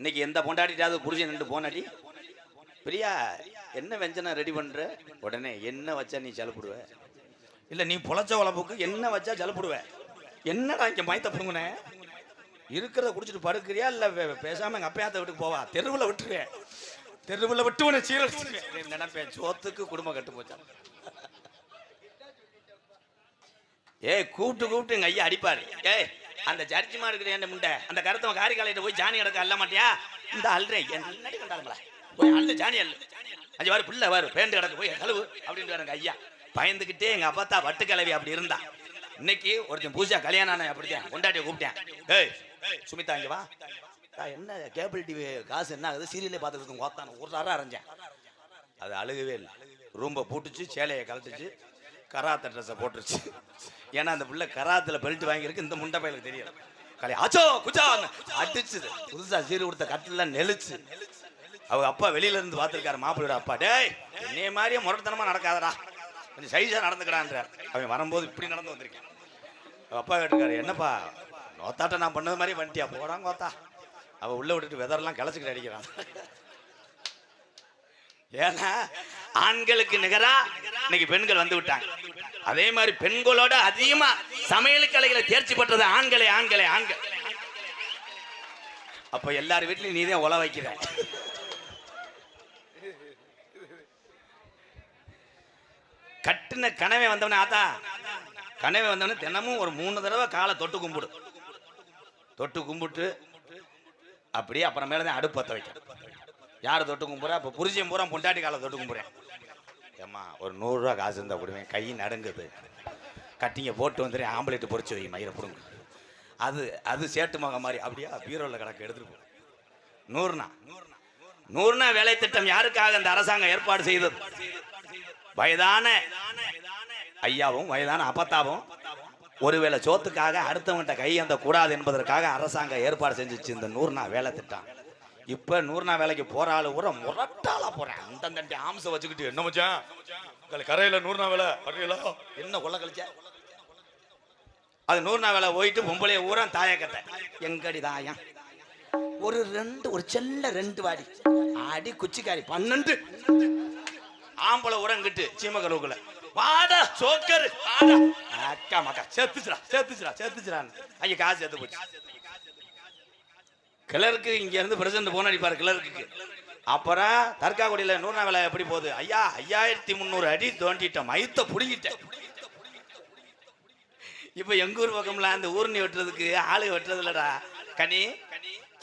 இன்னைக்கு எந்த பொண்டாட்டிட்டாவது புரிஞ்சு நின்று போனாடி? பிரியா என்ன வெஞ்சனை ரெடி பண்ற? உடனே என்ன வச்சா நீ செலப்பிடுவ இல்ல நீ பொழைச்ச உழப்புக்கு என்ன வச்சா செலப்பிடுவ என்னடா இங்க மயத்த புடுங்குனே? இருக்கிறத குடிச்சிட்டு படுக்கிறியா? இல்ல பேசாமல் பேசாம எங்க அப்பையாத்த வீட்டுக்கு போவா? தெருவில் விட்டுருவேன் தெருவில் விட்டு உன்னை சீரடிச்சிருவேன் நினைப்பேன் சோத்துக்கு குடும்பம் கட்டு போச்சான் ஏய் கூப்பிட்டு கூப்பிட்டு எங்க ஐயா அடிப்பாரு. ஏய் அந்த ஜட்ஜிமா இருக்கிற என்ன முண்டை அந்த கருத்தவன் காரிக்காலையிட்ட போய் ஜானி எடுக்க அல்ல மாட்டியா? இந்த அல்றேன் முன்னாடி கண்டாலுங்களா போய் அல்ல ஜானி அல்லு அஞ்சு வாரு பிள்ளை வாரு பேண்ட் கிடக்கு போய் கழுவு அப்படின்னு எங்க ஐயா. பயந்துக்கிட்டே எங்க அப்பத்தா வட்டு கிளவி அப்படி இருந்தா. இன்னைக்கு ஒருத்தன் பூஜா கல்யாணம் ஆன அப்படித்தான் கொண்டாட்டிய கூப்பிட்டேன். ஏய் சுமிதா இங்க வா. அக்கா, என்ன கேபிள் டிவி காசு என்ன ஆகுது? சீரியலே பார்த்துட்டு இருக்கும் ஒரு சாரா அரைஞ்சேன். அது அழுகவே இல்லை. ரூம்பை பூட்டுச்சு சேலையை கலட்டுச்சு கராத்த ட்ரெஸ்ஸை போட்டுருச்சு. ஏன்னா அந்த பிள்ளை கராத்தில் பெல்ட் வாங்கியிருக்கு இந்த முண்டை பையலுக்கு தெரியல கலை ஆச்சோ குச்சா அடிச்சுது. புதுசாக சீர் கொடுத்த கட்டிலாம் நெளிச்சு. அவங்க அப்பா வெளியில இருந்து பார்த்துருக்காரு மாப்பிள்ளையோட அப்பா. டேய் என்னைய மாதிரியே முரட்டுத்தனமா நடக்காதடா. கொஞ்சம் சைஸாக நடந்துக்கிறான்றார் அவன் வரும்போது இப்படி நடந்து வந்திருக்கேன். அப்பா கேட்டிருக்காரு என்னப்பா நோத்தாட்ட நான் பண்ணது மாதிரி பண்ணிட்டியா? போடாங்க கோத்தா. அவள் உள்ளே விட்டுட்டு வெதர்லாம் கிளச்சிக்கிட்டு அடிக்கிறான். ஏன்னா ஆண்களுக்கு நிகரா இன்னைக்கு பெண்கள் வந்து விட்டாங்க. அதே மாதிரி பெண்களோட அதிகமா சமையல் கலைகளை தேர்ச்சி பெற்றது ஆண்களே ஆண்களே ஆண்கள். அப்ப எல்லார் வீட்லயும் நீ தான் உல வைக்கிற. கட்டின கனவே வந்தவனே ஆத்தா. கனவே வந்தவனே தினமும் ஒரு மூணு தடவை காலை தொட்டு கும்பிடு. தொட்டு கும்பிட்டு அப்படியே அப்புறமேல தான் அடுப்பு பற்ற யார் தொட்டு கும்புறா? இப்போ புரிஜியம் பூரா பொண்டாட்டி காலை தொட்டு கும்புறேன். ஏம்மா ஒரு நூறுரூவா காசு இருந்தால் விடுவேன் கை நடுங்குது. கட்டிங்க போட்டு வந்துடுறேன் ஆம்பளைட்டு பொறிச்சு வை மயிரை பிடுங்க. அது அது சேட்டு மக மாதிரி. அப்படியே? பீரோவில் கணக்கு எடுத்துட்டு போ. நூறுனா? நூறுனா வேலை திட்டம் யாருக்காக இந்த அரசாங்கம் ஏற்பாடு செய்தது? வயதான ஐயாவும் வயதான அப்பத்தாவும் ஒருவேளை சோத்துக்காக அடுத்தவன்கிட்ட கையேந்த கூடாது என்பதற்காக அரசாங்கம் ஏற்பாடு செஞ்சுச்சு இந்த நூறுனா வேலை திட்டம். இப்ப நூறுனா வேலைக்கு போற ஆளு கூட முரட்டாளா போறேன் அந்த தண்டி ஆம்ச வச்சுக்கிட்டு என்ன மச்சான்? கரையில நூறுனா வேலை வர்றீங்களா? என்ன கொள்ள கழிச்ச? அது நூறுனா வேலை போயிட்டு பொம்பளைய ஊரா தாய கட்ட. எங்கடி தாயம் ஒரு ரெண்டு ஒரு செல்ல ரெண்டு வாடி. அடி குச்சிக்காரி பன்னெண்டு. ஆம்பளை உரங்கிட்டு சீமக்கருவுக்குள்ள வாடா சோக்கரு அக்கா மக்கா சேர்த்துச்சுடா சேர்த்துச்சுடா செத்துச்சுடான்னு. ஐயா காசு சேர்த்து போச்சு. கிளருக்கு இங்கேருந்து பிரசிடண்ட் போன் அடிப்பார் கிளருக்கு அப்புறம் தர்காகுடியில் நூறுனா வேலை எப்படி போகுது? ஐயா ஐயாயிரத்தி முந்நூறு அடி தோண்டிட்டேன் மயத்தை புடுங்கிட்டேன். இப்ப எங்க ஊர் பக்கம்ல அந்த ஊர்னி வெட்டுறதுக்கு ஆளு வெட்டுறது இல்லடா கனி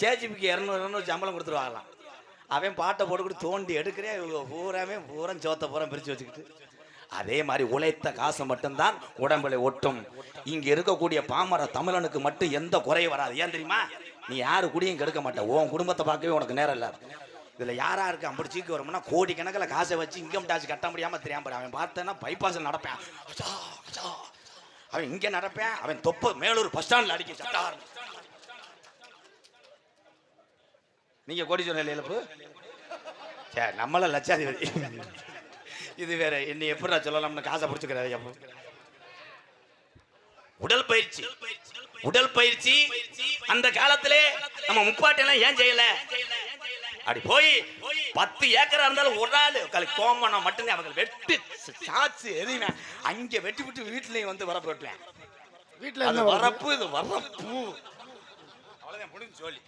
சேச்சிபிக்கு இரநூறு இரநூறு சம்பளம் கொடுத்துருவாங்களாம். அவன் பாட்டை போட்டுக்கிட்டு தோண்டி எடுக்கிறேன் இவங்க பூராமே பூரா சோத்த பூரா பிரித்து வச்சுக்கிட்டு. அதே மாதிரி உழைத்த காசு மட்டும்தான் உடம்புல ஒட்டும். இங்க இருக்கக்கூடிய பாமர தமிழனுக்கு மட்டும் எந்த குறையும் வராது. ஏன் தெரியுமா? நீ யாரு குடியும் கெடுக்க மாட்டேன் உன் குடும்பத்தை பார்க்கவே உனக்கு நேரம் இல்லை. இதுல யாரா இருக்கு? அப்படி சீக்கு வரும்னா கோடி கணக்கில் காசை வச்சு இன்கம் டாக்ஸ் கட்ட முடியாம தெரியாமல் அவன் பார்த்தேன்னா பைபாஸில் நடப்பேன். அவன் இங்கே நடப்பேன். அவன் தொப்பு மேலூர் பஸ் ஸ்டாண்ட்ல அடிக்க சட்டார். நீங்க கோடி சொன்ன இழப்பு சரி நம்மள லட்சாதிபதி. இது வேற என்னை எப்படி நான் சொல்லலாம்னு காசை பிடிச்சிக்கிறாரு உடல் பயிற்சி. உடல் பயிற்சி. அந்த காலத்திலே நம்ம முப்பாட்டெல்லாம் ஏன் செய்யல? அப்படி போய் பத்து ஏக்கரா இருந்தாலும் ஒரு ஆள் கலை கோமனம் மட்டும்தான் அவங்க வெட்டு சாச்சு எதுவுமே அங்க வெட்டி விட்டு வீட்லயும் வந்து வரப்பு வெட்டுவேன். வீட்டுல அது வரப்பு? இது வரப்பு. அவ்வளவுதான் முடிஞ்சு சொல்லி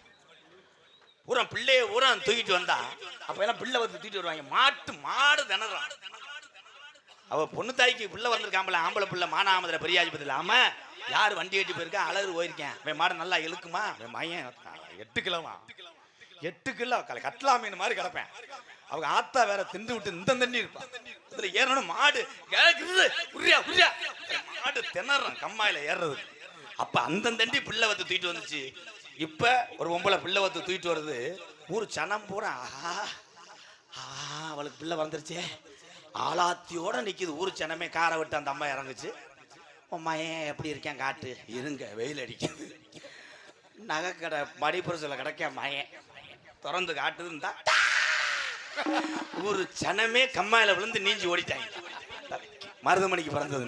பூரா பிள்ளைய பூரா தூக்கிட்டு வந்தா அப்ப எல்லாம் பிள்ளை வந்து தூக்கிட்டு வருவாங்க. மாட்டு மாடு திணறான் அவ பொண்ணு தாய்க்கு பிள்ளை வந்திருக்காம்பல ஆம்பளை பிள்ளை மானாமதுரை பெரியாஜிபதி இல்லாம யார் வண்டி கட்டி போயிருக்கா? அழகு போயிருக்கேன். அவன் மாடு நல்லா இழுக்குமா? அவன் மையன். எட்டு கிலோவா எட்டு கிலோ கல கட்லா மீன் மாதிரி கிடப்பேன். அவங்க ஆத்தா வேற திண்டு விட்டு இந்த தண்ணி இருப்பான் இதுல ஏறணும் மாடு புரியா உர்ரியா, மாடு திணறோம் கம்மாயில ஏறுறது அப்ப அந்த தண்டி பிள்ளை வத்து தூக்கிட்டு வந்துச்சு. இப்ப ஒரு பொம்பளை பிள்ளை வத்து தூக்கிட்டு வருது. ஊர் சனம் பூரா ஆஹா ஆ அவளுக்கு பிள்ளை வந்துருச்சே ஆளாத்தியோட நிக்குது. ஊர் சனமே காரை விட்டு அந்த அம்மா இறங்குச்சு. உன் மயன் எப்படி இருக்கேன் காட்டு? இருங்க வெயில் அடிக்குது. நகை கடை மடிப்புரசில் கிடைக்க மயன் திறந்து காட்டுதுன்னு ஒரு சனமே கம்மாயில விழுந்து நீஞ்சி ஓடிட்டாங்க. மருதமணிக்கு பிறந்தது